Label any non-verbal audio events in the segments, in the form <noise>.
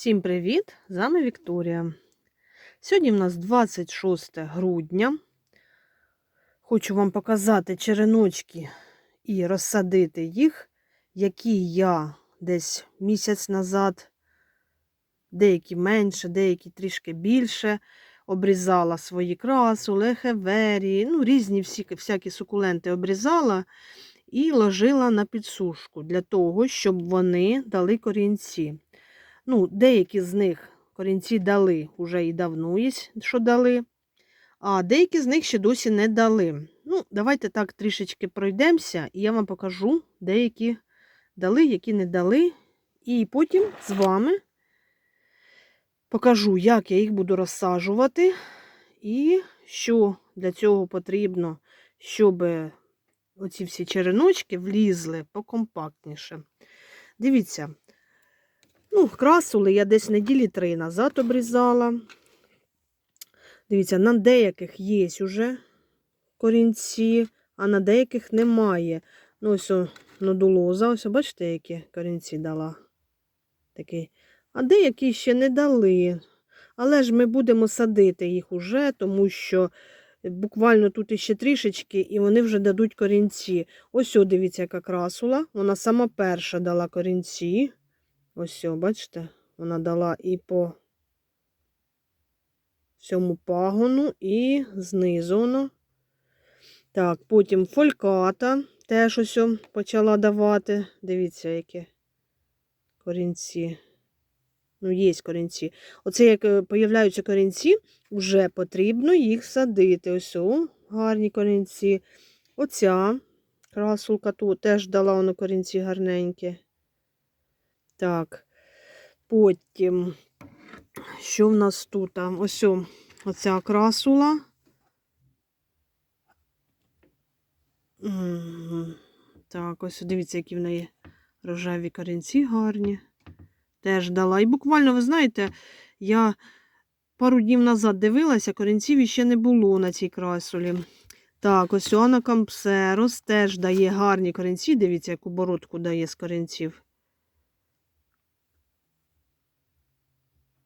Всім привіт! З вами Вікторія. Сьогодні в нас 26 грудня. Хочу вам показати череночки і розсадити їх, які я десь місяць назад, деякі менше, деякі трішки більше, обрізала свої красу, лехеверії, ну, різні всі, всякі сукуленти обрізала і ложила на підсушку для того, щоб вони дали корінці. Ну, деякі з них корінці дали вже і давно що дали, а деякі з них ще досі не дали. Ну, давайте так трішечки пройдемося, і я вам покажу, деякі дали, які не дали. І потім з вами покажу, як я їх буду розсаджувати, і що для цього потрібно, щоб оці всі череночки влізли покомпактніше. Дивіться. Ну, красули я десь неділі три назад обрізала. Дивіться, на деяких є вже корінці, а на деяких немає. Ну, ось нодулоза, ось, бачите, які корінці дала. Такий. А деякі ще не дали. Але ж ми будемо садити їх уже, тому що буквально тут іще трішечки, і вони вже дадуть корінці. Ось, дивіться, яка красула. Вона сама перша дала корінці. Ось, бачите, вона дала і по всьому пагону, і знизу воно. Так, потім фольката теж ось почала давати. Дивіться, які корінці. Ну, є корінці. Оце, як появляються корінці, вже потрібно їх садити. Ось о, гарні корінці. Оця красулка тут теж дала воно корінці гарненькі. Так, потім, що в нас тут? Ось оця красула. Так, ось дивіться, які в неї рожеві корінці гарні. Теж дала. І буквально, ви знаєте, я пару днів назад дивилася, корінців іще не було на цій красулі. Так, ось Оана Кампсерос теж дає гарні корінці. Дивіться, яку бородку дає з корінців.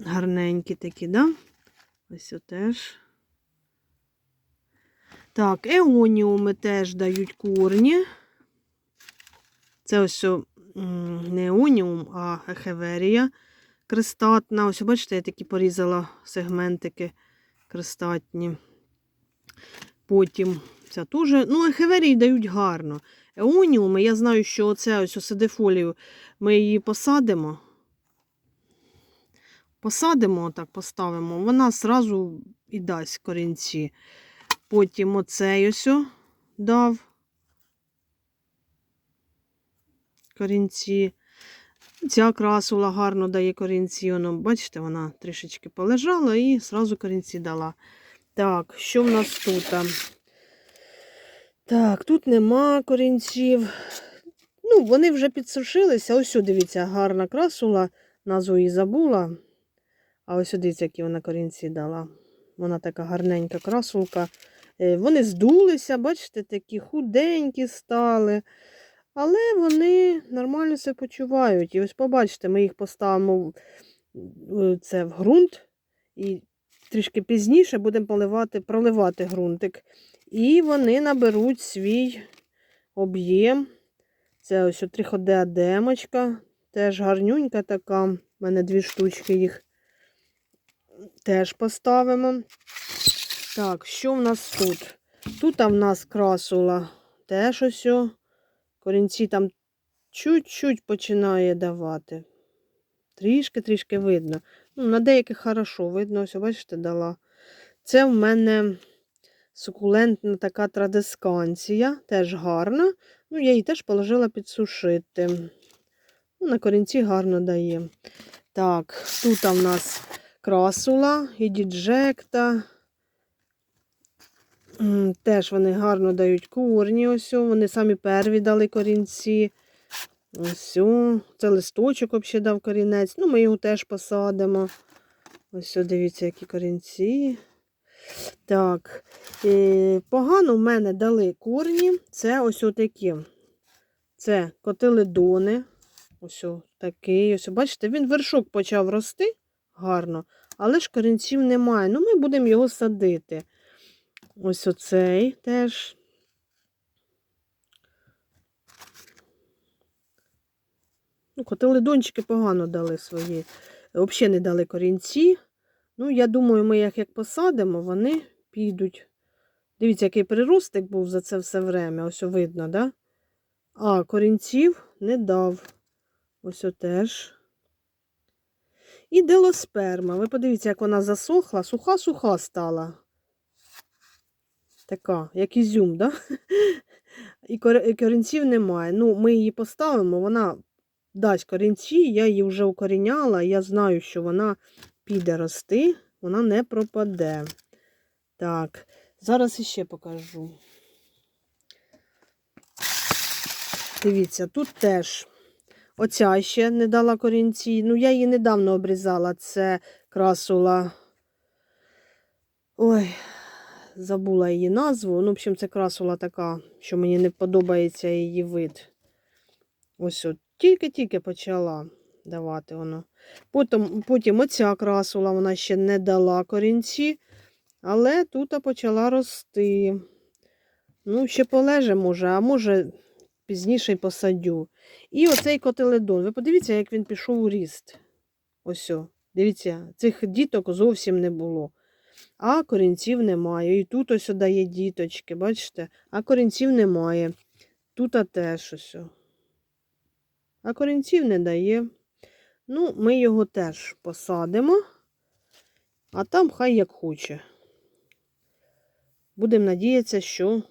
Гарненькі такі, да? Ось теж. Так, еоніуми теж дають корні. Це ось не еоніум, а ехеверія кристатна. Ось, бачите, я такі порізала сегментики кристатні. Потім ця теж. Ну, ехеверії дають гарно. Еоніуми, я знаю, що оце ось осидифолію ми її посадимо. Посадимо, так поставимо, вона зразу і дасть корінці. Потім оцей ось дав корінці. Ця красула гарно дає корінці. Воно, бачите, вона трішечки полежала і зразу корінці дала. Так, що в нас тут? Так, тут нема корінців. Ну, вони вже підсушилися. Ось, дивіться, гарна красула, назву її забула. А ось дивіться, які вона корінці дала. Вона така гарненька красулка. Вони здулися, бачите, такі худенькі стали. Але вони нормально себе почувають. І ось побачите, ми їх поставимо це в ґрунт. І трішки пізніше будемо поливати, проливати ґрунтик. І вони наберуть свій об'єм. Це ось триходеадемочка. Теж гарнюнька така. У мене дві штучки їх теж поставимо. Так, що в нас тут? Тут в нас красула теж ось. Корінці там чуть-чуть починає давати. Трішки-трішки видно. Ну, На деяких хорошо видно, ось, бачите, дала. Це в мене сукулентна така традисканція, теж гарна. Ну, я її теж положила підсушити. Ну, На корінці гарно дає. Так, тут в нас красула і діджекта. Теж вони гарно дають корні. Ось, вони самі перві дали корінці. Ось, це листочок взагалі дав корінець. Ну, ми його теж посадимо. Ось, дивіться, які корінці. Так, і погано в мене дали корні. Це ось отакі. Це котиледони. Ось такий. Ось, бачите, він вершок почав рости гарно, але ж корінців немає. Ну, ми будемо його садити. Ось оцей теж. Ну, котеледончики погано дали свої. Взагалі не дали корінці. Ну, я думаю, ми їх як посадимо, вони підуть. Дивіться, який приростик був за це все время. Ось видно, да? А, корінців не дав. Ось теж. І делосперма. Ви подивіться, як вона засохла, суха-суха стала. Така, як ізюм, да? <laughs> І корінців немає. Ну, ми її поставимо, вона дасть корінці, я її вже укоріняла, я знаю, що вона піде рости, вона не пропаде. Так, зараз іще покажу. Дивіться, тут теж оця ще не дала корінці. Ну, я її недавно обрізала. Це красула. Ой, забула її назву. Ну, в общем, це красула така, що мені не подобається її вид. Ось от, тільки-тільки почала давати воно. Потім, потім оця красула, вона ще не дала корінці, але тут почала рости. Ну, ще полеже може, а може пізніше й посадю. І оцей котеледон. Ви подивіться, як він пішов у ріст. Ось. о. Дивіться, цих діток зовсім не було. А корінців немає. І тут ось дає діточки, бачите? А корінців немає. Тут а теж ось. о. А корінців не дає. Ну, ми його теж посадимо, а там хай як хоче. Будемо надіятися, що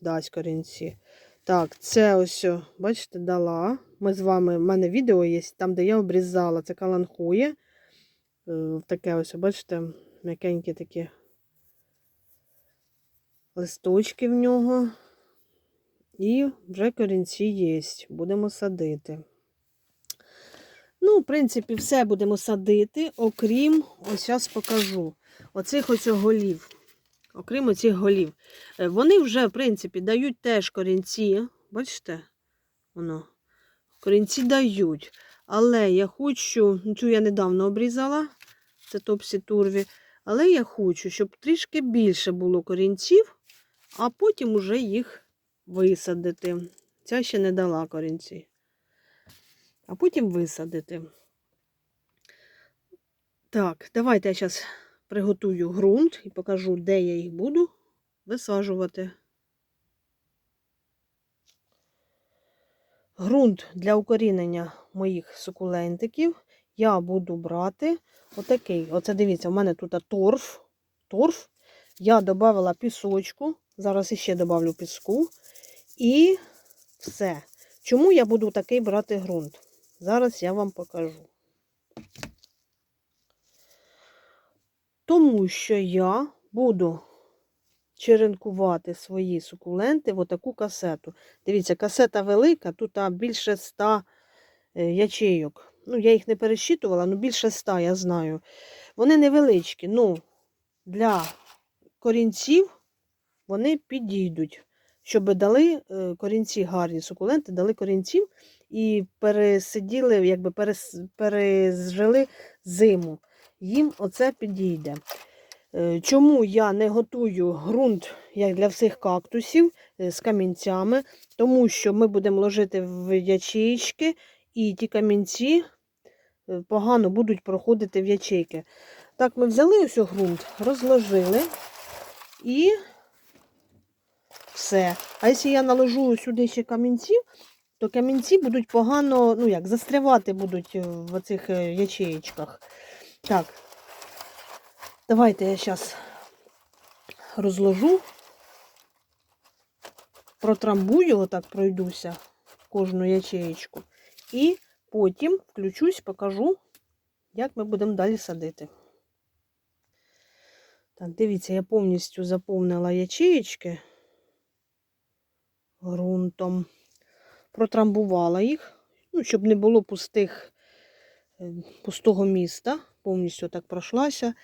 дасть корінці. Так, це ось, бачите, дала. Ми з вами, в мене відео є, там, де я обрізала. Це каланхує. Е, Таке ось, бачите, м'якенькі такі листочки в нього. І вже корінці є. Будемо садити. Ну, в принципі, все будемо садити, окрім, ось зараз покажу, оцих ось голів. Окрім оцих голів. Е, Вони вже, в принципі, дають теж корінці. Бачите? Воно. Корінці дають. Але я хочу, ну, цю я недавно обрізала, це топсі турві. Але я хочу, щоб трішки більше було корінців, а потім уже їх висадити. Ця ще не дала корінці. А потім висадити. Так, давайте я зараз приготую ґрунт і покажу, де я їх буду висаджувати. Ґрунт для укорінення моїх сукулентиків я буду брати отакий. Оце дивіться, у мене тут торф. торф. Я додавала пісочку, зараз іще додавлю піску. І все. Чому я буду такий брати ґрунт? Зараз я вам покажу. Тому що я буду черенкувати свої сукуленти в отаку касету. Дивіться, касета велика, тут більше 100 е, ячейок. Ну, я їх не пересчитувала, але більше 100, я знаю. Вони невеличкі, ну, для корінців вони підійдуть. Щоб дали е, корінці гарні сукуленти, дали корінців і пересиділи, якби пережили зиму. Їм оце підійде. Е, Чому я не готую ґрунт, як для всіх кактусів, е, з камінцями? Тому що ми будемо ложити в ячеїчки, і ті камінці е, погано будуть проходити в ячейки. Так, ми взяли ось ґрунт, розложили і все. А якщо я наложу сюди ще камінців, то камінці будуть погано, ну як, застрявати будуть в оцих е, ячеєчках. Так, давайте я зараз розложу, протрамбую, отак пройдуся кожну ячеєчку. І потім включусь, покажу, як ми будемо далі садити. Так, дивіться, я повністю заповнила ячеєчки ґрунтом. Протрамбувала їх, ну, щоб не було пустих, е, пустого міста. Повністю так пройшлася.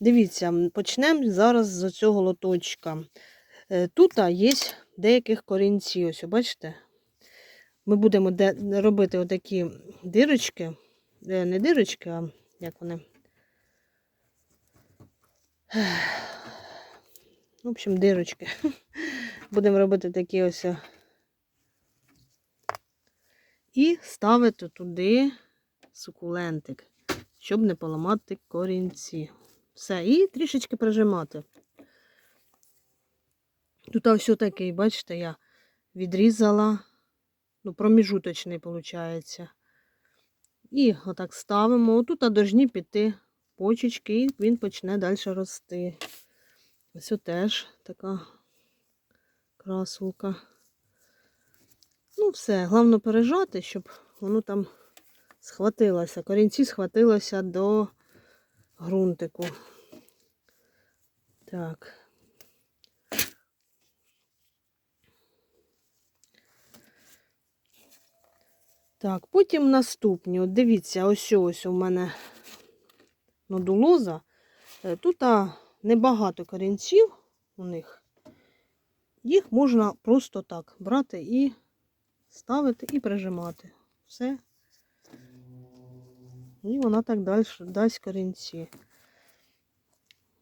Дивіться, почнемо зараз з цього лоточка. Е, Тут є деяких корінці, ось, бачите? Ми будемо робити отакі дирочки. Е, Не дирочки, а як вони. В общем, дирочки. <laughs> Будемо робити такі ось. І ставити туди сукулентик, щоб не поламати корінці. Все, і трішечки прижимати. Тут ось такий, бачите, я відрізала, ну, проміжуточний, виходить. І отак ставимо. Отут должні піти почечки, і він почне далі рости. Ось теж така красулка. Ну, все, головне пережати, щоб воно там схватилося. Корінці схватилося до ґрунтику. Так. Так, потім наступні. Дивіться, ось ось у мене нодулоза. Е, Тут а, небагато корінців у них. Їх можна просто так брати і ставити і прижимати. Все. І вона так далі дасть корінці.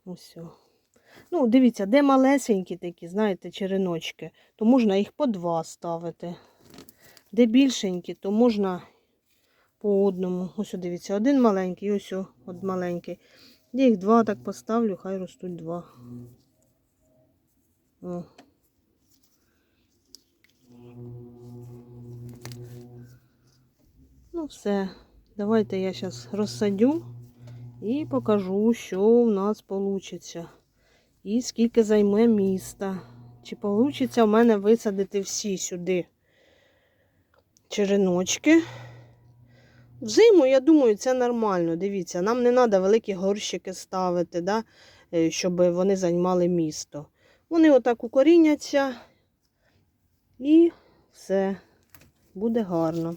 Ось. Ну, дивіться, де малесенькі такі, знаєте, череночки, то можна їх по два ставити. Де більшенькі, то можна по одному. Ось дивіться, один маленький, ось от маленький. Я їх два так поставлю, хай ростуть два. О. Ну, все. Давайте я зараз розсадю і покажу, що в нас вийде. І скільки займе міста. Чи вийде в мене висадити всі сюди череночки. Взиму, я думаю, це нормально. Дивіться, нам не треба великі горщики ставити, да, е, щоб вони займали місто. Вони отак укоріняться і все буде гарно.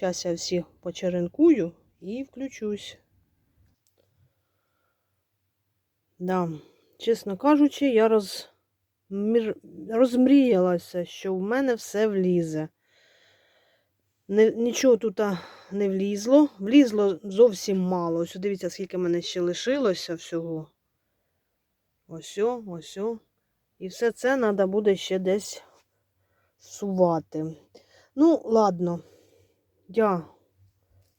Зараз я всі почеренкую і включусь. Да, чесно кажучи, я роз... розмріялася, що в мене все влізе. Нічого тут не влізло. Влізло зовсім мало. Ось дивіться, скільки мене ще лишилося всього. Ось, ось. І все це треба буде ще десь сувати. Ну, ладно, я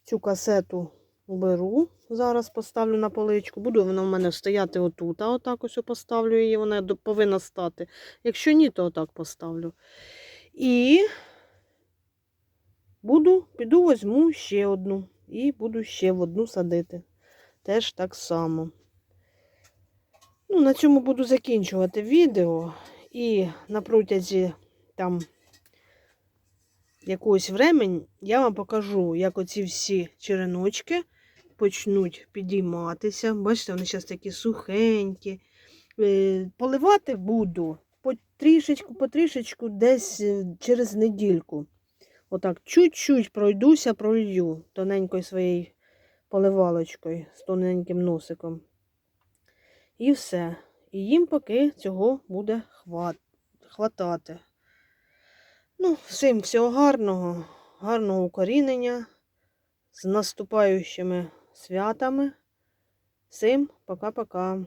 цю касету уберу. Зараз поставлю на поличку. Буде вона в мене стояти отут, а отак ось поставлю її, вона повинна стати. Якщо ні, то отак поставлю. І буду, піду візьму ще одну. І буду ще в одну садити. Теж так само. Ну, на цьому буду закінчувати відео. І на протязі там якогось времени я вам покажу, як оці всі череночки почнуть підійматися. Бачите, вони зараз такі сухенькі. Е, Поливати буду по трішечку, по десь е, через недільку. Отак, чуть-чуть пройдуся, пролью тоненькою своєю поливалочкою з тоненьким носиком. І все. І їм поки цього буде хват... хватати. Ну, всім всього гарного, гарного укорінення, з наступаючими святами. Всім пока-пока.